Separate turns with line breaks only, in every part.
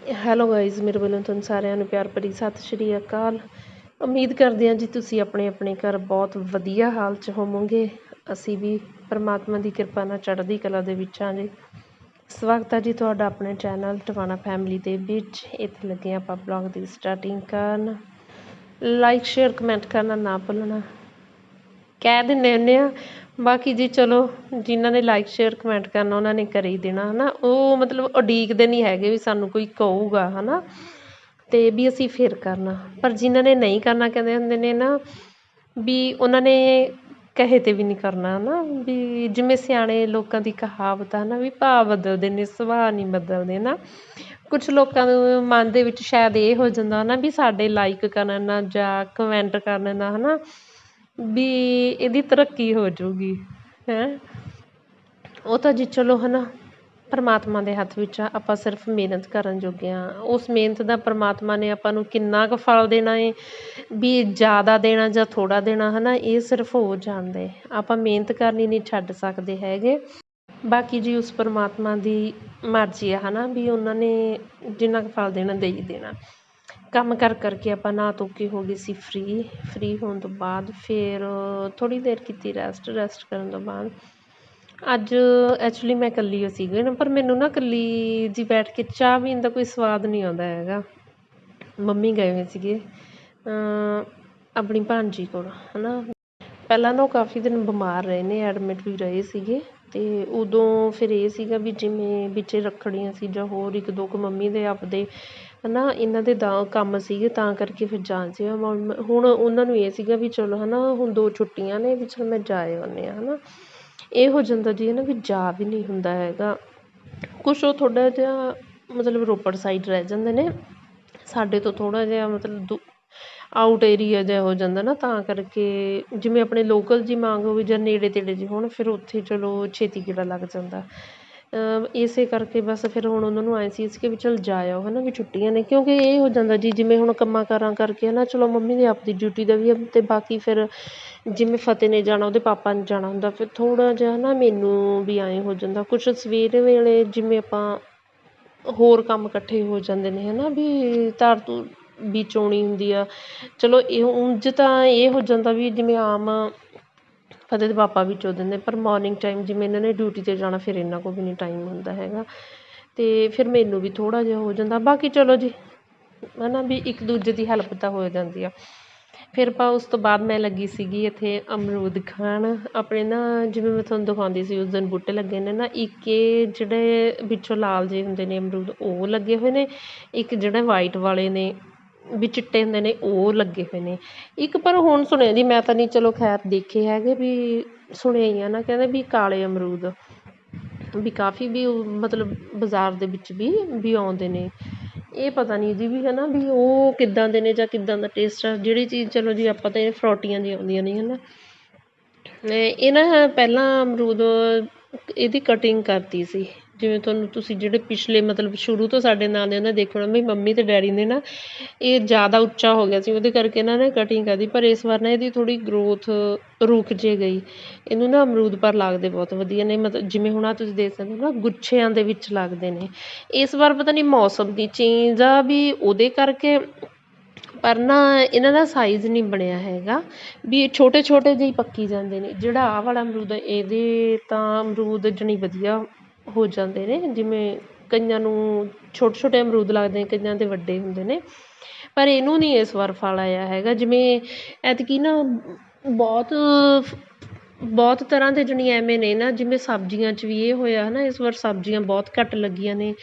Hello guys ਮੇਰੇ ਵੱਲੋਂ ਤੁਹਾਨੂੰ ਸਾਰਿਆਂ ਨੂੰ ਪਿਆਰ ਭਰੀ ਸਤਿ ਸ਼੍ਰੀ ਅਕਾਲ। ਉਮੀਦ ਕਰਦੇ ਹਾਂ ਜੀ ਤੁਸੀਂ ਆਪਣੇ ਆਪਣੇ ਘਰ ਬਹੁਤ ਵਧੀਆ ਹਾਲ 'ਚ ਹੋਵੋਗੇ। ਅਸੀਂ ਵੀ ਪਰਮਾਤਮਾ ਦੀ ਕਿਰਪਾ ਨਾਲ ਚੜ੍ਹਦੀ ਕਲਾ ਦੇ ਵਿੱਚ ਹਾਂ ਜੀ। ਸਵਾਗਤ ਹੈ ਜੀ ਤੁਹਾਡਾ ਆਪਣੇ ਚੈਨਲ ਟਵਾਣਾ ਫੈਮਿਲੀ ਦੇ ਵਿੱਚ। ਇੱਥੇ ਲੱਗੇ ਆਪਾਂ ਬਲੌਗ ਦੀ ਸਟਾਰਟਿੰਗ ਕਰਨ। ਲਾਈਕ ਸ਼ੇਅਰ ਕਮੈਂਟ ਕਰਨਾ ਨਾ ਭੁੱਲਣਾ। ਕਹਿ ਦਿੰਦੇ ਹੁੰਦੇ ਆ ਬਾਕੀ ਜੀ ਚਲੋ, ਜਿਨ੍ਹਾਂ ਨੇ ਲਾਈਕ ਸ਼ੇਅਰ ਕਮੈਂਟ ਕਰਨਾ, ਉਹਨਾਂ ਨੇ ਕਰ ਹੀ ਦੇਣਾ ਹੈ ਨਾ ਉਹ ਮਤਲਬ ਉਡੀਕਦੇ ਨਹੀਂ ਹੈਗੇ ਵੀ ਸਾਨੂੰ ਕੋਈ ਕਹੂਗਾ ਹੈ ਨਾ ਅਤੇ ਵੀ ਅਸੀਂ ਫਿਰ ਕਰਨਾ। ਪਰ ਜਿਨ੍ਹਾਂ ਨੇ ਨਹੀਂ ਕਰਨਾ, ਕਹਿੰਦੇ ਹੁੰਦੇ ਨੇ ਨਾ ਵੀ ਉਹਨਾਂ ਨੇ ਕਹੇ ਤੇ ਵੀ ਨਹੀਂ ਕਰਨਾ ਹੈ ਨਾ ਵੀ ਜਿਵੇਂ ਸਿਆਣੇ ਲੋਕਾਂ ਦੀ ਕਹਾਵਤ ਹੈ ਨਾ ਵੀ ਭਾਅ ਬਦਲਦੇ ਨੇ, ਸੁਭਾਅ ਨਹੀਂ ਬਦਲਦੇ ਨਾ ਕੁਝ ਲੋਕਾਂ ਦੇ ਮਨ ਦੇ ਵਿੱਚ ਸ਼ਾਇਦ ਇਹ ਹੋ ਜਾਂਦਾ ਹੈ ਨਾ ਵੀ ਸਾਡੇ ਲਾਈਕ ਕਰਨ ਨਾਲ ਜਾਂ ਕਮੈਂਟ ਕਰਨ ਨਾਲ ਹੈ ਨਾ ਵੀ ਇਹਦੀ ਤਰੱਕੀ ਹੋ ਜਾਊਗੀ, ਹੈ। ਉਹ ਤਾਂ ਜੀ ਚਲੋ ਹੈ ਨਾ ਪਰਮਾਤਮਾ ਦੇ ਹੱਥ ਵਿੱਚ ਆ, ਆਪਾਂ ਸਿਰਫ ਮਿਹਨਤ ਕਰਨ ਜੋਗੇ ਹਾਂ ਉਸ ਮਿਹਨਤ ਦਾ ਪਰਮਾਤਮਾ ਨੇ ਆਪਾਂ ਨੂੰ ਕਿੰਨਾ ਕੁ ਫਲ ਦੇਣਾ ਏ, ਵੀ ਜ਼ਿਆਦਾ ਦੇਣਾ ਜਾਂ ਥੋੜ੍ਹਾ ਦੇਣਾ ਹੈ ਨਾ ਇਹ ਸਿਰਫ ਉਹ ਜਾਣਦੇ। ਆਪਾਂ ਮਿਹਨਤ ਕਰਨੀ ਨਹੀਂ ਛੱਡ ਸਕਦੇ ਹੈਗੇ। ਬਾਕੀ ਜੀ ਉਸ ਪਰਮਾਤਮਾ ਦੀ ਮਰਜ਼ੀ ਆ ਨਾ ਵੀ ਉਹਨਾਂ ਨੇ ਜਿੰਨਾ ਕੁ ਫਲ ਦੇਣਾ ਦੇ ਹੀ ਦੇਣਾ। ਕੰਮ ਕਰ ਕਰਕੇ ਆਪਾਂ ਨਹਾ ਧੋ ਕੇ ਹੋ ਗਏ ਸੀ ਫ੍ਰੀ ਫ੍ਰੀ ਹੋਣ ਤੋਂ ਬਾਅਦ ਫਿਰ ਥੋੜ੍ਹੀ ਦੇਰ ਕੀਤੀ ਰੈਸਟ ਰੈਸਟ ਕਰਨ ਤੋਂ ਬਾਅਦ। ਅੱਜ ਐਕਚੁਲੀ ਮੈਂ ਇਕੱਲੀ ਓ ਸੀਗੀ ਨਾ, ਪਰ ਮੈਨੂੰ ਨਾ ਇਕੱਲੀ ਜੀ ਬੈਠ ਕੇ ਚਾਹ ਪੀਣ ਦਾ ਕੋਈ ਸਵਾਦ ਨਹੀਂ ਆਉਂਦਾ ਹੈਗਾ। ਮੰਮੀ ਗਏ ਹੋਏ ਸੀਗੇ ਆਪਣੀ ਭਾਣਜੀ ਕੋਲ ਹੈ ਨਾ ਪਹਿਲਾਂ ਨਾ ਉਹ ਕਾਫੀ ਦਿਨ ਬਿਮਾਰ ਰਹੇ ਨੇ ਐਡਮਿਟ ਵੀ ਰਹੇ ਸੀਗੇ ਅਤੇ ਉਦੋਂ ਫਿਰ ਇਹ ਸੀਗਾ ਵੀ ਜਿਵੇਂ ਵਿੱਚੇ ਰੱਖੜੀਆਂ ਸੀ ਜਾਂ ਹੋਰ ਇੱਕ ਦੋ ਕੁ ਮੰਮੀ ਦੇ ਆਪਦੇ ਹੈ ਨਾ ਇਹਨਾਂ ਦੇ ਦਾ, ਕੰਮ ਸੀਗੇ, ਤਾਂ ਕਰਕੇ ਫਿਰ ਜਾਣ ਸੀ ਹੁਣ ਉਹਨਾਂ ਨੂੰ ਇਹ ਸੀਗਾ ਵੀ ਚਲੋ ਹੈ ਨਾ ਹੁਣ ਦੋ ਛੁੱਟੀਆਂ ਨੇ, ਵੀ ਚਲ ਮੈਂ ਜਾ ਆਉਂਦੇ ਹਾਂ ਹੈ ਨਾ ਇਹ ਹੋ ਜਾਂਦਾ ਜੀ ਹੈ ਨਾ ਵੀ ਜਾ ਵੀ ਨਹੀਂ ਹੁੰਦਾ ਹੈਗਾ। ਕੁਛ ਉਹ ਥੋੜ੍ਹਾ ਜਿਹਾ ਮਤਲਬ ਰੋਪੜ ਸਾਈਡ ਰਹਿ ਜਾਂਦੇ ਨੇ। ਸਾਡੇ ਤੋਂ ਥੋੜ੍ਹਾ ਜਿਹਾ ਮਤਲਬ ਦੂ ਆਊਟ ਏਰੀਆ ਜਿਹਾ ਹੋ ਜਾਂਦਾ ਨਾ, ਤਾਂ ਕਰਕੇ ਜਿਵੇਂ ਆਪਣੇ ਲੋਕਲ ਜੀ ਮੰਗ ਹੋਵੇ ਜਾਂ ਨੇੜੇ ਤੇੜੇ ਜਿਹੇ ਹੋਣ, ਫਿਰ ਉੱਥੇ ਚਲੋ ਛੇਤੀ ਗੇੜਾ ਲੱਗ ਜਾਂਦਾ। ਇਸੇ ਕਰਕੇ ਬਸ ਫਿਰ ਹੁਣ ਉਹਨਾਂ ਨੂੰ ਆਏ ਸੀ ਕਿ ਵੀ ਚੱਲ ਜਾ ਆਓ ਹੈ ਨਾ ਵੀ ਛੁੱਟੀਆਂ ਨੇ, ਕਿਉਂਕਿ ਇਹ ਹੋ ਜਾਂਦਾ ਜੀ, ਜਿਵੇਂ ਹੁਣ ਕੰਮਾਂ ਕਾਰਾਂ ਕਰਕੇ ਹੈ ਨਾ ਚਲੋ ਮੰਮੀ ਦੀ ਆਪਦੀ ਡਿਊਟੀ ਦਾ ਵੀ ਅਤੇ ਬਾਕੀ ਫਿਰ ਜਿਵੇਂ ਫਤਿਹ ਨੇ ਜਾਣਾ, ਉਹਦੇ ਪਾਪਾ ਨੇ ਜਾਣਾ ਹੁੰਦਾ, ਫਿਰ ਥੋੜ੍ਹਾ ਜਿਹਾ ਨਾ ਮੈਨੂੰ ਵੀ ਐਂ ਹੋ ਜਾਂਦਾ, ਕੁਛ ਸਵੇਰ ਵੇਲੇ ਜਿਵੇਂ ਆਪਾਂ ਹੋਰ ਕੰਮ ਇਕੱਠੇ ਹੋ ਜਾਂਦੇ ਨੇ ਹੈ ਨਾ ਵੀ ਧਾਰ ਧੂਰ ਵੀ ਚੋਣੀ ਹੁੰਦੀ ਆ, ਚਲੋ ਇਹ ਉਂਝ ਤਾਂ ਇਹ ਹੋ ਜਾਂਦਾ ਵੀ ਜਿਵੇਂ ਆਮ ਫਤਿਹ ਦੇ ਪਾਪਾ ਵੀ ਚੋ ਦਿੰਦੇ, ਪਰ ਮੋਰਨਿੰਗ ਟਾਈਮ ਜਿਵੇਂ ਇਹਨਾਂ ਨੇ ਡਿਊਟੀ 'ਤੇ ਜਾਣਾ, ਫਿਰ ਇਹਨਾਂ ਕੋਲ ਵੀ ਨਹੀਂ ਟਾਈਮ ਹੁੰਦਾ ਹੈਗਾ। ਅਤੇ ਫਿਰ ਮੈਨੂੰ ਵੀ ਥੋੜ੍ਹਾ ਜਿਹਾ ਹੋ ਜਾਂਦਾ। ਬਾਕੀ ਚਲੋ ਜੀ ਹੈ ਨਾ ਵੀ ਇੱਕ ਦੂਜੇ ਦੀ ਹੈਲਪ ਤਾਂ ਹੋ ਜਾਂਦੀ ਆ। ਫਿਰ ਆਪਾਂ ਉਸ ਤੋਂ ਬਾਅਦ ਮੈਂ ਲੱਗੀ ਸੀਗੀ ਇੱਥੇ ਅਮਰੂਦ ਖਾਣ। ਆਪਣੇ ਨਾ, ਜਿਵੇਂ ਮੈਂ ਤੁਹਾਨੂੰ ਦਿਖਾਉਂਦੀ ਸੀ, ਉਸ ਦਿਨ ਬੂਟੇ ਲੱਗੇ ਨੇ ਨਾ, ਇੱਕ ਇਹ ਜਿਹੜੇ ਵਿੱਚੋਂ ਲਾਲ ਜਿਹੇ ਹੁੰਦੇ ਨੇ ਅਮਰੂਦ, ਉਹ ਲੱਗੇ ਹੋਏ ਨੇ। ਇੱਕ ਜਿਹੜੇ ਵਾਈਟ ਵਾਲੇ ਨੇ ਵੀ ਚਿੱਟੇ ਹੁੰਦੇ ਨੇ, ਉਹ ਲੱਗੇ ਹੋਏ ਨੇ। ਇੱਕ ਪਰ ਹੁਣ ਸੁਣਿਆ ਜੀ, ਮੈਂ ਤਾਂ ਨਹੀਂ, ਚਲੋ ਖੈਰ ਦੇਖੇ ਹੈਗੇ ਵੀ ਸੁਣੇ ਹੀ ਆ ਨਾ, ਕਹਿੰਦੇ ਵੀ ਕਾਲੇ ਅਮਰੂਦ, ਵੀ ਕਾਫੀ ਵੀ ਮਤਲਬ ਬਾਜ਼ਾਰ ਦੇ ਵਿੱਚ ਵੀ ਵੀ ਆਉਂਦੇ ਨੇ। ਇਹ ਪਤਾ ਨਹੀਂ ਜੀ ਵੀ ਹੈ ਨਾ ਵੀ ਉਹ ਕਿੱਦਾਂ ਦੇ ਨੇ ਜਾਂ ਕਿੱਦਾਂ ਦਾ ਟੇਸਟ ਆ। ਜਿਹੜੀ ਚੀਜ਼, ਚਲੋ ਜੀ, ਆਪਾਂ ਤਾਂ ਇਹ ਫਰੋਟੀਆਂ ਦੀ ਆਉਂਦੀਆਂ ਨੇ ਹੈ ਨਾ ਇਹ ਨਾ ਪਹਿਲਾਂ ਅਮਰੂਦ, ਇਹਦੀ ਕਟਿੰਗ ਕਰਤੀ ਸੀ। ਜਿਵੇਂ ਤੁਹਾਨੂੰ ਤੁਸੀਂ ਜਿਹੜੇ ਪਿਛਲੇ ਮਤਲਬ ਸ਼ੁਰੂ ਤੋਂ ਸਾਡੇ ਨਾਲ ਦੇ ਉਹਨਾਂ ਦੇਖਣਾ ਵੀ ਮੰਮੀ ਅਤੇ ਡੈਡੀ ਨੇ ਨਾ ਇਹ ਜ਼ਿਆਦਾ ਉੱਚਾ ਹੋ ਗਿਆ ਸੀ, ਉਹਦੇ ਕਰਕੇ ਇਹਨਾਂ ਨੇ ਕਟਿੰਗ ਕਰਦੀ ਪਰ ਇਸ ਵਾਰ ਨਾ ਇਹਦੀ ਥੋੜ੍ਹੀ ਗਰੋਥ ਰੁਕ ਜੇ ਗਈ। ਇਹਨੂੰ ਨਾ ਅਮਰੂਦ ਪਰ ਲੱਗਦੇ ਬਹੁਤ ਵਧੀਆ ਨੇ, ਮਤਲਬ ਜਿਵੇਂ ਹੁਣ ਆ ਤੁਸੀਂ ਦੇਖ ਸਕਦੇ ਹੋ ਨਾ, ਗੁੱਛਿਆਂ ਦੇ ਵਿੱਚ ਲੱਗਦੇ ਨੇ। ਇਸ ਵਾਰ ਪਤਾ ਨਹੀਂ ਮੌਸਮ ਦੀ ਚੇਂਜ ਆ ਵੀ ਉਹਦੇ ਕਰਕੇ, ਪਰ ਨਾ ਇਹਨਾਂ ਦਾ ਸਾਈਜ਼ ਨਹੀਂ ਬਣਿਆ ਹੈਗਾ। ਵੀ ਛੋਟੇ ਛੋਟੇ ਜਿਹੇ ਪੱਕੀ ਜਾਂਦੇ ਨੇ, ਜਿਹੜਾ ਆਹ ਵਾਲਾ ਅਮਰੂਦ ਇਹਦੇ ਤਾਂ ਅਮਰੂਦ ਜਣੀ ਵਧੀਆ ਹੋ ਜਾਂਦੇ ਨੇ, ਜਿਵੇਂ ਕਈਆਂ ਨੂੰ ਛੋਟੇ ਛੋਟੇ ਅਮਰੂਦ ਲੱਗਦੇ ਕਈਆਂ ਦੇ ਵੱਡੇ ਹੁੰਦੇ ਨੇ। ਪਰ ਇਹਨੂੰ ਨਹੀਂ ਇਸ ਵਾਰ ਫਲ ਆਇਆ ਹੈਗਾ। ਜਿਵੇਂ ਐਤਕੀ ਨਾ ਬਹੁਤ ਬਹੁਤ ਤਰ੍ਹਾਂ ਦੇ ਜਣੀ ਐਵੇਂ ਨੇ ਨਾ, ਜਿਵੇਂ ਸਬਜ਼ੀਆਂ 'ਚ ਵੀ ਇਹ ਹੋਇਆ ਹੈ ਨਾ, ਇਸ ਵਾਰ ਸਬਜ਼ੀਆਂ ਬਹੁਤ ਘੱਟ ਲੱਗੀਆਂ ਨੇ।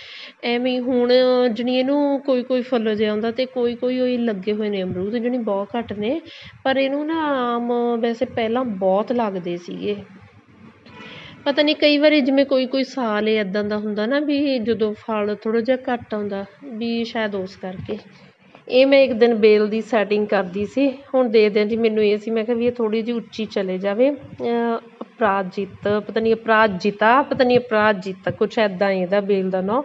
ਐਵੇਂ ਹੀ ਹੁਣ ਜਣੀ ਇਹਨੂੰ ਕੋਈ ਕੋਈ ਫੁੱਲ ਜਿਹਾ ਆਉਂਦਾ ਅਤੇ ਕੋਈ ਕੋਈ ਉਹੀ ਲੱਗੇ ਹੋਏ ਨੇ ਅਮਰੂਦ, ਜਣੀ ਬਹੁਤ ਘੱਟ ਨੇ। ਪਰ ਇਹਨੂੰ ਨਾ ਆਮ ਵੈਸੇ ਪਹਿਲਾਂ ਬਹੁਤ ਲੱਗਦੇ ਸੀਗੇ। ਪਤਾ ਨਹੀਂ ਕਈ ਵਾਰੀ ਜਿਵੇਂ ਕੋਈ ਕੋਈ ਸਾਲ ਇੱਦਾਂ ਦਾ ਹੁੰਦਾ ਨਾ ਵੀ ਜਦੋਂ ਫਲ ਥੋੜ੍ਹਾ ਜਿਹਾ ਘੱਟ ਆਉਂਦਾ ਵੀ ਸ਼ਾਇਦ ਉਸ ਕਰਕੇ। ਇਹ ਮੈਂ ਇੱਕ ਦਿਨ ਬੇਲ ਦੀ ਸੈਟਿੰਗ ਕਰਦੀ ਸੀ, ਹੁਣ ਦੇਖਦੇ ਹਾਂ ਜੀ ਮੈਨੂੰ ਇਹ ਸੀ, ਮੈਂ ਕਿਹਾ ਵੀ ਇਹ ਥੋੜ੍ਹੀ ਜਿਹੀ ਉੱਚੀ ਚਲੇ ਜਾਵੇ। ਅਪਰਾਜਿਤ, ਪਤਾ ਨਹੀਂ ਅਪਰਾਜਿਤਾ, ਪਤਾ ਨਹੀਂ ਅਪਰਾਜਿਤ, ਕੁਛ ਇੱਦਾਂ ਇਹਦਾ ਬੇਲ ਦਾ ਨਾਂ।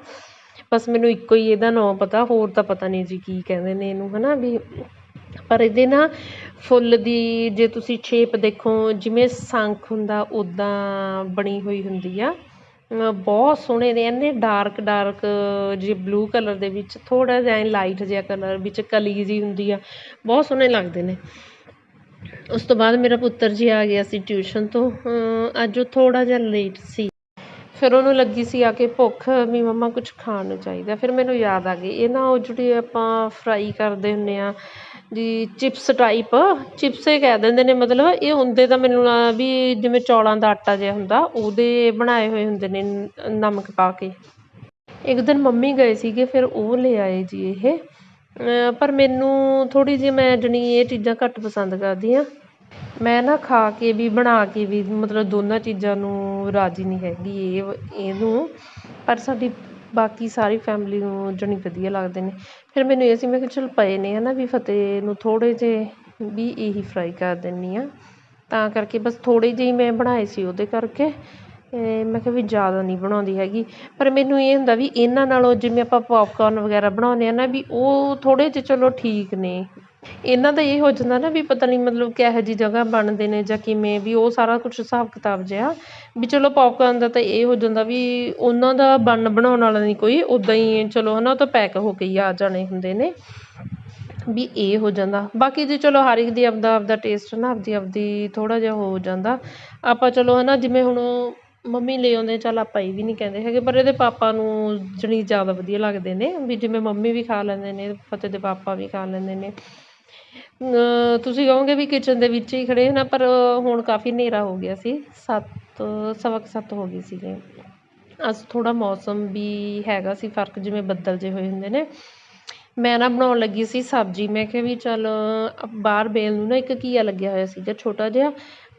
ਬਸ ਮੈਨੂੰ ਇੱਕੋ ਹੀ ਇਹਦਾ ਨਾਂ ਪਤਾ, ਹੋਰ ਤਾਂ ਪਤਾ ਨਹੀਂ ਜੀ ਕੀ ਕਹਿੰਦੇ ਨੇ ਇਹਨੂੰ ਹੈ ਨਾ ਵੀ ਪਰ ਇਹਦੇ ਨਾ ਫੁੱਲ ਦੀ ਜੇ ਤੁਸੀਂ ਸ਼ੇਪ ਦੇਖੋ, ਜਿਵੇਂ ਸ਼ੰਖ ਹੁੰਦਾ ਉੱਦਾਂ ਬਣੀ ਹੋਈ ਹੁੰਦੀ ਆ। ਬਹੁਤ ਸੋਹਣੇ ਨੇ, ਇੰਨੇ ਡਾਰਕ ਡਾਰਕ ਜੇ ਬਲੂ ਕਲਰ ਦੇ ਵਿੱਚ ਥੋੜਾ ਜਿਹਾ ਲਾਈਟ ਜਿਹਾ ਕਲਰ ਵਿੱਚ ਕਲੀ ਜਿਹੀ ਹੁੰਦੀ ਆ, ਬਹੁਤ ਸੋਹਣੇ ਲੱਗਦੇ ਨੇ। ਉਸ ਤੋਂ ਬਾਅਦ ਮੇਰਾ ਪੁੱਤਰ ਜੀ ਆ ਗਿਆ ਸੀ ਟਿਊਸ਼ਨ ਤੋਂ। ਅੱਜ ਉਹ ਥੋੜਾ ਜਿਹਾ ਲੇਟ ਸੀ। ਫਿਰ ਉਹਨੂੰ ਲੱਗੀ ਸੀ ਆ ਕੇ ਭੁੱਖ, ਵੀ ਮੰਮਾ ਕੁਝ ਖਾਣ ਨੂੰ ਚਾਹੀਦਾ। ਫਿਰ ਮੈਨੂੰ ਯਾਦ ਆ ਗਈ। ਇਹ ਨਾ ਉਹ ਜਿਹੜੀ ਆਪਾਂ ਫਰਾਈ ਕਰਦੇ ਹੁੰਨੇ ਆ ਜੀ ਚਿਪਸ ਟਾਈਪ ਚਿਪਸ ਹੀ ਕਹਿ ਦਿੰਦੇ ਨੇ, ਮਤਲਬ ਇਹ ਹੁੰਦੇ ਤਾਂ ਮੈਨੂੰ ਵੀ ਜਿਵੇਂ ਚੌਲਾਂ ਦਾ ਆਟਾ ਜਿਹਾ ਹੁੰਦਾ, ਉਹਦੇ ਬਣਾਏ ਹੋਏ ਹੁੰਦੇ ਨੇ ਨਮਕ ਪਾ ਕੇ। ਇੱਕ ਦਿਨ ਮੰਮੀ ਗਏ ਸੀਗੇ, ਫਿਰ ਉਹ ਲੈ ਆਏ ਜੀ ਇਹ। ਪਰ ਮੈਨੂੰ ਥੋੜ੍ਹੀ ਜਿਹੀ ਮੈਂ ਜਾਣੀ ਇਹ ਚੀਜ਼ਾਂ ਘੱਟ ਪਸੰਦ ਕਰਦੀ ਹਾਂ। ਮੈਂ ਨਾ ਖਾ ਕੇ ਵੀ, ਬਣਾ ਕੇ ਵੀ, ਮਤਲਬ ਦੋਨਾਂ ਚੀਜ਼ਾਂ ਨੂੰ ਰਾਜੀ ਨਹੀਂ ਹੈਗੀ, ਇਹ, ਇਹਨੂੰ। ਪਰ ਸਾਡੀ ਬਾਕੀ ਸਾਰੀ ਫੈਮਿਲੀ ਨੂੰ ਜਾਣੀ ਵਧੀਆ ਲੱਗਦੇ ਨੇ। ਫਿਰ ਮੈਨੂੰ ਇਹ ਸੀ, ਮੈਂ ਕਿਹਾ ਚਲ ਪਏ ਨੇ ਹੈ ਨਾ ਵੀ ਫਤਿਹ ਨੂੰ ਥੋੜ੍ਹੇ ਜਿਹੇ ਵੀ ਇਹੀ ਫਰਾਈ ਕਰ ਦਿੰਦੀ ਹਾਂ। ਤਾਂ ਕਰਕੇ ਬਸ ਥੋੜ੍ਹੇ ਜਿਹੇ ਹੀ ਮੈਂ ਬਣਾਏ ਸੀ ਉਹਦੇ ਕਰਕੇ। ਮੈਂ ਕਿਹਾ ਵੀ ਜ਼ਿਆਦਾ ਨਹੀਂ ਬਣਾਉਂਦੀ ਹੈਗੀ। ਪਰ ਮੈਨੂੰ ਇਹ ਹੁੰਦਾ ਵੀ ਇਹਨਾਂ ਨਾਲੋਂ ਜਿਵੇਂ ਆਪਾਂ ਪੋਪਕੋਰਨ ਵਗੈਰਾ ਬਣਾਉਂਦੇ ਹਾਂ ਨਾ ਵੀ ਉਹ ਥੋੜ੍ਹੇ ਜਿਹੇ ਚਲੋ ਠੀਕ ਨੇ। ਇਹਨਾਂ ਦਾ ਇਹ ਹੋ ਜਾਂਦਾ ਨਾ ਵੀ ਪਤਾ ਨਹੀਂ ਮਤਲਬ ਕਿਹੋ ਜਿਹੀ ਜਗ੍ਹਾ ਬਣਦੇ ਨੇ ਜਾਂ ਕਿਵੇਂ ਵੀ ਉਹ ਸਾਰਾ ਕੁਛ ਹਿਸਾਬ ਕਿਤਾਬ ਜਿਹਾ ਵੀ ਚਲੋ ਪੋਪਕੋਰਨ ਦਾ ਤਾਂ ਇਹ ਹੋ ਜਾਂਦਾ ਵੀ ਉਹਨਾਂ ਦਾ ਬਣ ਬਣਾਉਣ ਵਾਲਾ ਨਹੀਂ ਕੋਈ ਉੱਦਾਂ ਹੀ ਚਲੋ ਹੈ ਨਾ ਉਹ ਤਾਂ ਪੈਕ ਹੋ ਕੇ ਹੀ ਆ ਜਾਣੇ ਹੁੰਦੇ ਨੇ ਵੀ ਇਹ ਹੋ ਜਾਂਦਾ। ਬਾਕੀ ਜੇ ਚਲੋ ਹਰ ਇੱਕ ਦੀ ਆਪਦਾ ਆਪਦਾ ਟੇਸਟ ਨਾ, ਆਪਦੀ ਆਪਦੀ ਥੋੜ੍ਹਾ ਜਿਹਾ ਹੋ ਜਾਂਦਾ। ਆਪਾਂ ਚਲੋ ਹੈ ਨਾ ਜਿਵੇਂ ਹੁਣ ਮੰਮੀ ਲੈ ਆਉਂਦੇ, ਚੱਲ ਆਪਾਂ ਇਹ ਵੀ ਨਹੀਂ ਕਹਿੰਦੇ ਹੈਗੇ, ਪਰ ਇਹਦੇ ਪਾਪਾ ਨੂੰ ਜਣੀ ਜ਼ਿਆਦਾ ਵਧੀਆ ਲੱਗਦੇ ਨੇ ਵੀ ਜਿਵੇਂ ਮੰਮੀ ਵੀ ਖਾ ਲੈਂਦੇ ਨੇ, ਫਤਿਹ ਦੇ ਪਾਪਾ ਵੀ ਖਾ ਲੈਂਦੇ ਨੇ। ਤੁਸੀਂ ਕਹੋਗੇ ਵੀ ਕਿਚਨ ਦੇ ਵਿੱਚ ਹੀ ਖੜੇ ਨਾ, ਪਰ ਹੁਣ ਕਾਫੀ ਹਨੇਰਾ ਹੋ ਗਿਆ ਸੀ, ਸੱਤ, ਸਵਾ ਕੁ ਸੱਤ ਹੋ ਗਏ ਸੀਗੇ। ਅੱਜ ਥੋੜ੍ਹਾ ਮੌਸਮ ਵੀ ਹੈਗਾ ਸੀ, ਫ਼ਰਕ ਜਿਵੇਂ ਬੱਦਲ ਜਿਹੇ ਹੋਏ ਹੁੰਦੇ ਨੇ। ਮੈਂ ਨਾ ਬਣਾਉਣ ਲੱਗੀ ਸੀ ਸਬਜ਼ੀ, ਮੈਂ ਕਿਹਾ ਵੀ ਚੱਲ ਬਾਹਰ ਬੇਲ ਨੂੰ ਨਾ ਇੱਕ ਘੀਆ ਲੱਗਿਆ ਹੋਇਆ ਸੀਗਾ, ਛੋਟਾ ਜਿਹਾ।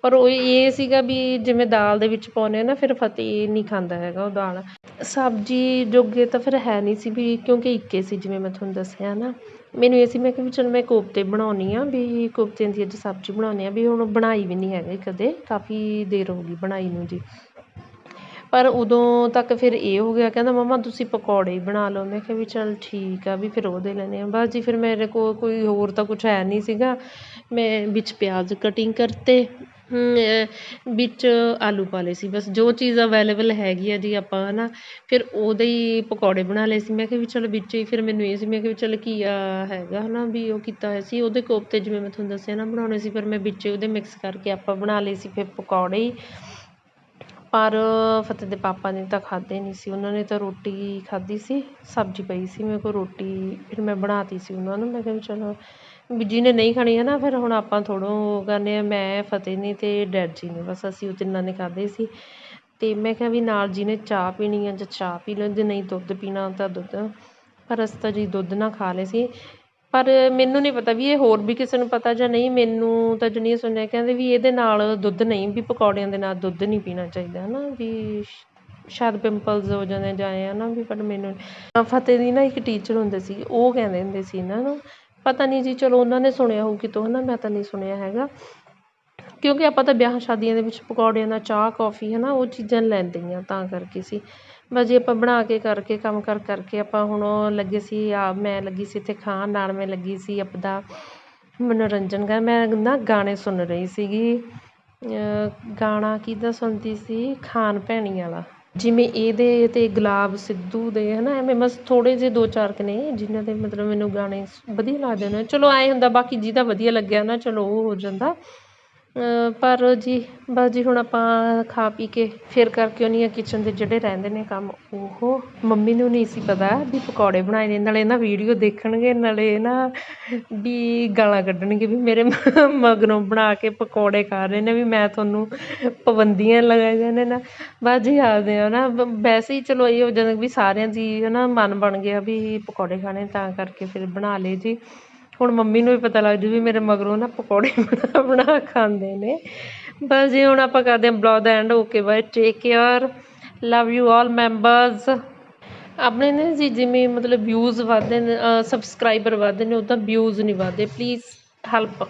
ਪਰ ਉਹ ਇਹ ਸੀਗਾ ਵੀ ਜਿਵੇਂ ਦਾਲ ਦੇ ਵਿੱਚ ਪਾਉਂਦੇ ਆ ਨਾ, ਫਿਰ ਫਤਿਹ ਨਹੀਂ ਖਾਂਦਾ ਹੈਗਾ ਉਹ ਦਾਲ। ਸਬਜ਼ੀ ਜੋਗੇ ਤਾਂ ਫਿਰ ਹੈ ਨਹੀਂ ਸੀ ਵੀ ਕਿਉਂਕਿ ਇੱਕੇ ਸੀ, ਜਿਵੇਂ ਮੈਂ ਤੁਹਾਨੂੰ ਦੱਸਿਆ ਨਾ। ਮੈਨੂੰ ਇਹ ਸੀ, ਮੈਂ ਕਿਹਾ ਵੀ ਚਲ ਮੈਂ ਕੋਫਤੇ ਬਣਾਉਂਦੀ ਹਾਂ ਵੀ ਕੋਫਤਿਆਂ ਦੀ ਅੱਜ ਸਬਜ਼ੀ ਬਣਾਉਣੀ ਹਾਂ ਵੀ ਹੁਣ ਬਣਾਈ ਵੀ ਨਹੀਂ ਹੈਗੀ ਕਦੇ, ਕਾਫੀ ਦੇਰ ਹੋ ਗਈ ਬਣਾਈ ਨੂੰ ਜੀ। ਪਰ ਉਦੋਂ ਤੱਕ ਫਿਰ ਇਹ ਹੋ ਗਿਆ, ਕਹਿੰਦਾ ਮੰਮਾ ਤੁਸੀਂ ਪਕੌੜੇ ਹੀ ਬਣਾ ਲਓ। ਮੈਂ ਕਿਹਾ ਵੀ ਚਲ ਠੀਕ ਆ, ਵੀ ਫਿਰ ਉਹ ਦੇ ਲੈਂਦੇ ਹਾਂ ਬਸ ਜੀ, ਫਿਰ ਮੇਰੇ ਕੋਲ ਕੋਈ ਹੋਰ ਤਾਂ ਕੁਛ ਹੈ ਨਹੀਂ ਸੀਗਾ। ਮੈਂ ਵਿੱਚ ਪਿਆਜ਼ ਕਟਿੰਗ ਕਰਤੇ ਵਿੱਚ ਆਲੂ ਪਾ ਲਏ ਸੀ। ਬਸ ਜੋ ਚੀਜ਼ ਅਵੇਲੇਬਲ ਹੈਗੀ ਆ ਜੀ ਆਪਾਂ ਹੈ ਨਾ ਫਿਰ ਉਹਦੇ ਹੀ ਪਕੌੜੇ ਬਣਾ ਲਏ ਸੀ। ਮੈਂ ਕਿਹਾ ਵੀ ਚਲੋ ਵਿੱਚ ਹੀ, ਫਿਰ ਮੈਨੂੰ ਇਹ ਸੀ, ਮੈਂ ਕਿਹਾ ਵੀ ਚੱਲ ਘੀਆ ਹੈਗਾ ਹੈ ਨਾ ਵੀ ਉਹ ਕੀਤਾ ਹੋਇਆ ਸੀ। ਉਹਦੇ ਕੋਫਤੇ ਜਿਵੇਂ ਮੈਂ ਤੁਹਾਨੂੰ ਦੱਸਿਆ ਨਾ, ਬਣਾਉਣੇ ਸੀ, ਫਿਰ ਮੈਂ ਵਿੱਚ ਉਹਦੇ ਮਿਕਸ ਕਰਕੇ ਆਪਾਂ ਬਣਾ ਲਏ ਸੀ, ਫਿਰ ਪਕੌੜੇ ਹੀ। ਪਰ ਫਤਿਹ ਦੇ ਪਾਪਾ ਨੇ ਤਾਂ ਖਾਧੇ ਨਹੀਂ ਸੀ। ਉਹਨਾਂ ਨੇ ਤਾਂ ਰੋਟੀ ਖਾਧੀ ਸੀ, ਸਬਜ਼ੀ ਪਈ ਸੀ। ਮੇਰੇ ਕੋਲ ਰੋਟੀ ਫਿਰ ਮੈਂ ਬਣਾ ਤੀ ਸੀ ਉਹਨਾਂ ਨੂੰ। ਮੈਂ ਕਿਹਾ ਵੀ ਚਲੋ, ਵੀ ਜਿਹਨੇ ਨਹੀਂ ਖਾਣੀ ਹੈ ਨਾ, ਫਿਰ ਹੁਣ ਆਪਾਂ ਥੋੜ੍ਹਾ ਉਹ ਕਰਨੇ ਆ। ਮੈਂ, ਫਤਿਹ ਨੇ ਅਤੇ ਡੈਡ ਜੀ ਨੇ। ਬਸ ਅਸੀਂ ਉਹ ਤਿੰਨਾਂ ਨੇ ਖਾਧੇ ਸੀ। ਅਤੇ ਮੈਂ ਕਿਹਾ ਵੀ ਨਾਲ ਜਿਹਨੇ ਚਾਹ ਪੀਣੀ ਆ, ਜਾਂ ਚਾਹ ਪੀ ਲਓ, ਜੇ ਨਹੀਂ ਦੁੱਧ ਪੀਣਾ ਤਾਂ ਦੁੱਧ। ਪਰ ਅਸੀਂ ਤਾਂ ਜੀ ਦੁੱਧ ਨਾ ਖਾ ਲਏ ਸੀ। ਪਰ ਮੈਨੂੰ ਨਹੀਂ ਪਤਾ ਵੀ ਇਹ ਹੋਰ ਵੀ ਕਿਸੇ ਨੂੰ ਪਤਾ ਜਾਂ ਨਹੀਂ, ਮੈਨੂੰ ਤਾਂ ਜਣੀ ਸੁਣਿਆ ਕਹਿੰਦੇ ਵੀ ਇਹਦੇ ਨਾਲ ਦੁੱਧ ਨਹੀਂ, ਵੀ ਪਕੌੜਿਆਂ ਦੇ ਨਾਲ ਦੁੱਧ ਨਹੀਂ ਪੀਣਾ ਚਾਹੀਦਾ ਹੈ ਨਾ ਵੀ ਸ਼ਾਇਦ ਪਿੰਪਲਸ ਹੋ ਜਾਂਦੇ ਜਾਂ ਹੈ ਨਾ ਵੀ ਪਰ ਮੈਨੂੰ ਫਤਿਹ ਦੀ ਨਾ ਇੱਕ ਟੀਚਰ ਹੁੰਦੇ ਸੀ, ਉਹ ਕਹਿੰਦੇ ਹੁੰਦੇ ਸੀ ਇਹਨਾਂ ਨੂੰ ਪਤਾ ਨਹੀਂ ਜੀ, ਚਲੋ ਉਹਨਾਂ ਨੇ ਸੁਣਿਆ ਹੋਊ ਕਿਤੋਂ ਹੈ ਨਾ ਮੈਂ ਤਾਂ ਨਹੀਂ ਸੁਣਿਆ ਹੈਗਾ। ਕਿਉਂਕਿ ਆਪਾਂ ਤਾਂ ਵਿਆਹਾਂ ਸ਼ਾਦੀਆਂ ਦੇ ਵਿੱਚ ਪਕੌੜਿਆਂ ਦਾ ਚਾਹ, ਕੌਫੀ ਹੈ ਨਾ ਉਹ ਚੀਜ਼ਾਂ ਲੈਂਦੇ ਹੀ ਹਾਂ ਤਾਂ ਕਰਕੇ ਸੀ। ਬਸ ਜੇ ਆਪਾਂ ਬਣਾ ਕੇ ਕਰਕੇ, ਕੰਮ ਕਾਰ ਕਰਕੇ ਆਪਾਂ ਹੁਣ ਲੱਗੇ ਸੀ, ਆ ਮੈਂ ਲੱਗੀ ਸੀ ਇੱਥੇ ਖਾਣ ਨਾਲ, ਮੈਂ ਲੱਗੀ ਸੀ ਆਪਦਾ ਮਨੋਰੰਜਨ ਕਰ ਮੈਂ ਨਾ ਗਾਣੇ ਸੁਣ ਰਹੀ ਸੀਗੀ। ਗਾਣਾ ਕਿਹਦਾ ਸੁਣਦੀ ਸੀ? ਖਾਨ ਭੈਣੀ ਵਾਲਾ। ਜਿਵੇਂ ਇਹਦੇ ਅਤੇ ਗੁਲਾਬ ਸਿੱਧੂ ਦੇ ਹੈ ਨਾ ਐਵੇਂ ਬਸ ਥੋੜ੍ਹੇ ਜਿਹੇ ਦੋ ਚਾਰ ਕੁ ਨੇ ਜਿਨ੍ਹਾਂ ਦੇ ਮਤਲਬ ਮੈਨੂੰ ਗਾਣੇ ਵਧੀਆ ਲੱਗਦੇ ਨੇ। ਚਲੋ ਐਂ ਹੁੰਦਾ, ਬਾਕੀ ਜਿਹਦਾ ਵਧੀਆ ਲੱਗਿਆ ਨਾ, ਚਲੋ ਉਹ ਹੋ ਜਾਂਦਾ। ਪਰ ਜੀ, ਬਸ ਜੀ ਹੁਣ ਆਪਾਂ ਖਾ ਪੀ ਕੇ ਫਿਰ ਕਰਕੇ ਆਉਂਦੀ ਹਾਂ ਕਿਚਨ ਦੇ ਜਿਹੜੇ ਰਹਿੰਦੇ ਨੇ ਕੰਮ। ਉਹ ਮੰਮੀ ਨੂੰ ਨਹੀਂ ਸੀ ਪਤਾ ਵੀ ਪਕੌੜੇ ਬਣਾਏ ਨੇ, ਨਾਲੇ ਨਾ ਵੀਡੀਓ ਦੇਖਣਗੇ, ਨਾਲੇ ਨਾ ਵੀ ਗਾਲਾਂ ਕੱਢਣਗੇ ਵੀ ਮੇਰੇ ਮਗਰੋਂ ਬਣਾ ਕੇ ਪਕੌੜੇ ਖਾ ਰਹੇ ਨੇ, ਵੀ ਮੈਂ ਤੁਹਾਨੂੰ ਪਾਬੰਦੀਆਂ ਲਗਾਈ ਜਾਂਦੇ ਨਾ ਬਸ ਜੀ ਆਖਦੇ ਆ ਨਾ ਵੈਸੇ ਹੀ ਚਲੋ ਇਹ ਹੋ ਜਾਂਦਾ ਵੀ ਸਾਰਿਆਂ ਦੀ ਹੈ ਨਾ ਮਨ ਬਣ ਗਿਆ ਵੀ ਪਕੌੜੇ ਖਾਣੇ, ਤਾਂ ਕਰਕੇ ਫਿਰ ਬਣਾ ਲਏ ਜੀ। ਹੁਣ ਮੰਮੀ ਨੂੰ ਵੀ ਪਤਾ ਲੱਗ ਜੂ ਵੀ ਮੇਰੇ ਮਗਰੋਂ ਨਾ ਪਕੌੜੇ ਬਣਾ ਬਣਾ ਖਾਂਦੇ ਨੇ। ਬਸ ਜੀ ਹੁਣ ਆਪਾਂ ਕਰਦੇ ਹਾਂ blog the end okay bye take care love you all members ਆਪਣੇ ਨੇ ਜੀ ਜਿਵੇਂ ਮਤਲਬ ਵਿਊਜ਼ ਵਧਦੇ ਨੇ ਸਬਸਕ੍ਰਾਈਬਰ ਵਧਦੇ ਨੇ, ਉਦਾਂ ਵਿਊਜ਼ ਨਹੀਂ ਵਧਦੇ ਪਲੀਜ਼ ਹੈਲਪ